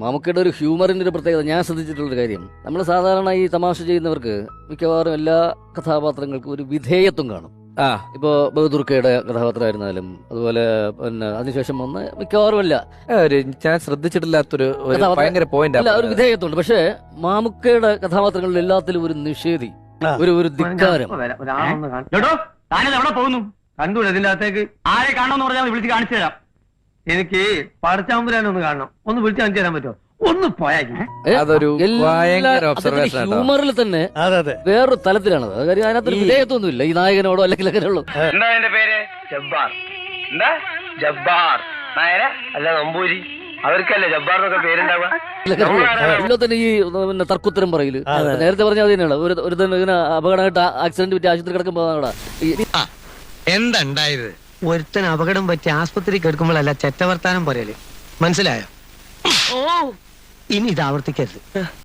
മമ്മൂക്കയുടെ ഒരു ഹ്യൂമറിന്റെ ഒരു പ്രത്യേകത ഞാൻ ശ്രദ്ധിച്ചിട്ടുള്ളൊരു കാര്യം. നമ്മൾ സാധാരണ ഈ തമാശ ചെയ്യുന്നവർക്ക് മിക്കവാറും എല്ലാ കഥാപാത്രങ്ങൾക്കും ഒരു വിധേയത്വം കാണും. ആ. ഇപ്പോൾ ബഹദുർക്കയുടെ കഥാപാത്രമായിരുന്നാലും അതുപോലെ പിന്നെ അതിനുശേഷം വന്ന് മിക്കവാറും അല്ല. ഞാൻ ശ്രദ്ധിച്ചിട്ടില്ലാത്തൊരു ഒരു ഭയങ്കര പോയിന്റ് അല്ല ഒരു വിധേയത്വമുണ്ട്. പക്ഷേ മാമുക്കയുടെ കഥാപാത്രങ്ങളിൽ എല്ലാത്തിലും ഒരു നിഷേധി ഒരു ഒരു ധിക്കാരം. എവിടെ പോകുന്നു? കണ്ടു ഇതിന്റെ അകത്തേക്ക് ആരെ കാണണമെന്ന് പറഞ്ഞാൽ വിളിച്ച് കാണിച്ചു തരാം. എനിക്ക് പടച്ചാമ്പുരാനെ ഒന്ന് കാണണം. ഒന്ന് വിളിച്ച് കാണിച്ചു തരാൻ പറ്റുമോ? ഒന്ന് പോയാക്കി അതൊരു എല്ലാ- ഭയങ്കര ഒബ്സർവേഷൻ ആട്ടോ. ഹ്യൂമറിൽ തന്നെ അതെ അതെ. വേറൊരു തലത്തിലാണത്. അത് കാര്യം അതിനകത്തൊരു ഈ- വിധേയത്വമൊന്നുമില്ല. ഈ നായകനോടോ അല്ലെങ്കിൽ അങ്ങനെയുള്ളൂ എന്താ എന്റെ പേര്? ജബ്ബാർ. എന്താ? ജബ്ബാർ. നായര? അല്ല നമ്പൂരി. അവർക്കല്ലേ ജബ്ബാർ എന്നൊക്കെ പേരുണ്ടാവുക? ഇവിടെ തന്നെ ഈ പിന്നെ തർക്കുത്തരം പറയിൽ. നേരത്തെ പറഞ്ഞ അത് തന്നെയാണ് ഒരു ഒരു തന്നെ ഇങ്ങനെ അപകടമായിട്ട് ആക്സിഡന്റ് പറ്റി ആശുപത്രി കിടക്കുമ്പോ എന്താ ഈ എന്താണ്ടായത് ഒരുത്തൻ അപകടം പറ്റി ആസ്പത്രി കെടുക്കുമ്പോഴല്ല ചെറ്റവർത്താനം പറയൽ മനസ്സിലായോ? ഇനി ഇത് ആവർത്തിക്കരുത്.